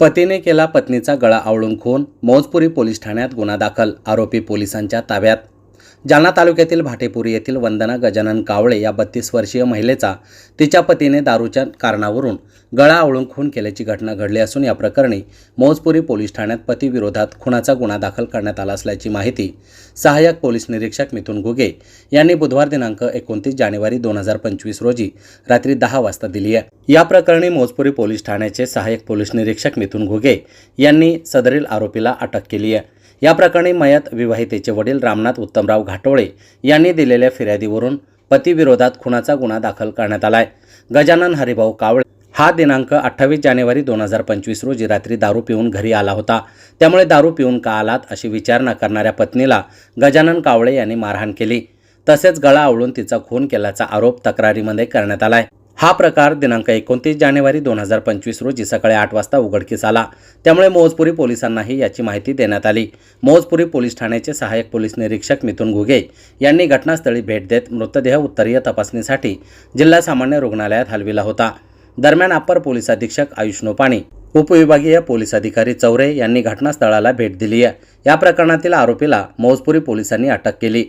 पतीने केला पत्नीचा गळा आवळून खून मौजपुरी पोलीस ठाण्यात गुन्हा दाखल आरोपी पोलिसांच्या ताब्यात. जालना तालुक्यातील भाटेपुरी येथील वंदना गजानन कावळे या बत्तीस वर्षीय महिलेचा तिच्या पतीने दारूच्या कारणावरून गळा आवळून खून केल्याची घटना घडली असून या प्रकरणी मौजपुरी पोलीस ठाण्यात पतीविरोधात खुनाचा गुन्हा दाखल करण्यात आला असल्याची माहिती सहाय्यक पोलीस निरीक्षक मिथुन घुगे यांनी बुधवार दिनांक एकोणतीस जानेवारी दोन हजार पंचवीस रोजी रात्री दहा वाजता दिली आहे. या प्रकरणी मौजपुरी पोलीस ठाण्याचे सहाय्यक पोलीस निरीक्षक मिथुन घुगे यांनी सदरील आरोपीला अटक केली आहे. या प्रकरणी मयत विवाहितेचे वडील रामनाथ उत्तमराव घाटोळे यांनी दिलेल्या फिर्यादीवरून पतीविरोधात खुनाचा गुन्हा दाखल करण्यात आलाय. गजानन हरिभाऊ कावळे हा दिनांक अठ्ठावीस जानेवारी दोन हजार पंचवीस रोजी रात्री दारू पिऊन घरी आला होता. त्यामुळे दारू पिऊन का आलात अशी विचारणा करणाऱ्या पत्नीला गजानन कावळे यांनी मारहाण केली. तसेच गळा आवळून तिचा खून केल्याचा आरोप तक्रारीमध्ये करण्यात आलाय. हा प्रकार दिनांक एकोणतीस जानेवारी दोन हजार पंचवीस रोजी सकाळी आठ वाजता उघडकीस आला. त्यामुळे मोजपुरी पोलिसांनाही याची माहिती देण्यात आली. मोजपुरी पोलीस ठाण्याचे सहाय्यक पोलीस निरीक्षक मिथुन घुगे यांनी घटनास्थळी भेट देत मृतदेह उत्तरीय तपासणीसाठी जिल्हा सामान्य रुग्णालयात हलविला होता. दरम्यान अप्पर पोलीस अधीक्षक आयुष नोपाणी उपविभागीय पोलीस अधिकारी चौरे यांनी घटनास्थळाला भेट दिली आहे या प्रकरणातील आरोपीला मौजपुरी पोलिसांनी अटक केली.